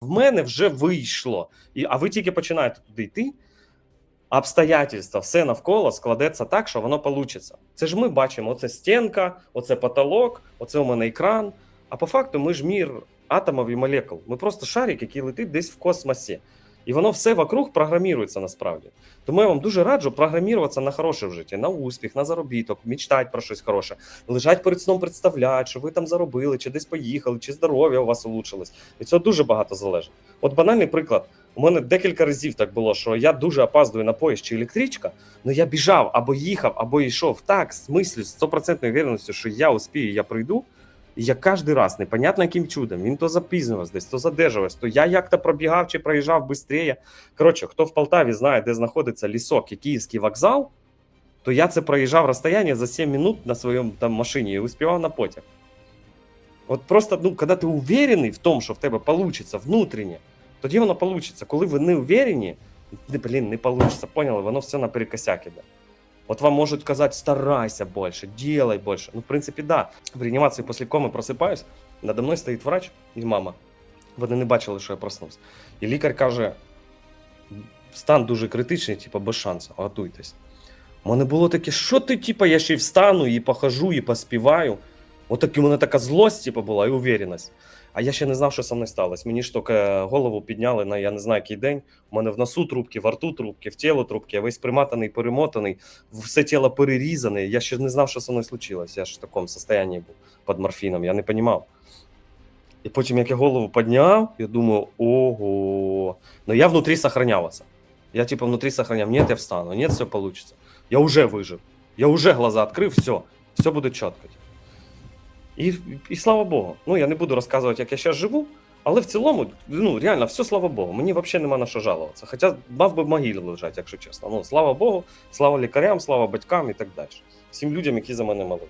в мене вже вийшло. І, а ви тільки починаєте туди йти, обстоятельства, все навколо складеться так, що воно вийде. Це ж ми бачимо: оце стінка, оце потолок, оце у мене екран. А по факту ми ж мір атомів і молекул. Ми просто шарик, який летить десь в космосі. І воно все вокруг програмірується насправді. Тому я вам дуже раджу програміруватися на хороше в житті, на успіх, на заробіток, мечтати про щось хороше, лежать перед сном, представляти, що ви там заробили, чи десь поїхали, чи здоров'я у вас улучшилось. І цього дуже багато залежить. От банальний приклад. У мене декілька разів так було, що я дуже опаздую на поїзд чи електричка, але я біжав або їхав, або йшов так, з мислю, з стопроцентною вірністю, що я успію, я прийду. І я кожен раз, непонятно яким чудом, він то запізнювався десь, то задержувався, то я як-то пробігав чи проїжджав швидше. Коротше, хто в Полтаві знає, де знаходиться лісок і Київський вокзал, то я це проїжджав розстояння за 7 минут на своєму там машині і успівав на потяг. От просто, ну, коли ти уверений в тому, що в тебе вийде внутрішнє, тоді воно вийде. Коли ви не уверені, блін, не вийде, поняли, воно все наперекосяк іде. От вам можуть казати, старайся більше, делай більше. Ну, в принципі, да. В реанімації після коми просипаюсь, надо мною стоїть врач і мама. Вони не бачили, що я проснувся. І лікар каже: стан дуже критичний, типу, без шансу, готуйтесь. У мене було таке, що ти, типу, я ще й встану, і похожу, і поспіваю. От у мене така злость, типу, була, і уверенность. А я ще не знав, що со мною сталося. Мені ж тільки голову підняли на я не знаю який день. У мене в носу трубки, в рту трубки, в тіло трубки, я весь приматаний, перемотаний, все тіло перерізане. Я ще не знав, що со мною случилось. Я ж в такому стані був під морфіном, я не розумів. І потім, як я голову підняв, я думаю, ого. Но я внутрі сохранявся. Я типу внутрі сохраняв, ні, я встану, ні, все вийде. Я вже вижив. Я вже глаза відкрив, все, все буде чітко. І, і слава Богу. Ну, я не буду розказувати, як я зараз живу, але в цілому, ну, реально, все слава Богу. Мені взагалі нема на що жалуватися. Хоча мав би могилі лежати, якщо чесно. Ну, слава Богу, слава лікарям, слава батькам і так далі. Всім людям, які за мене молились.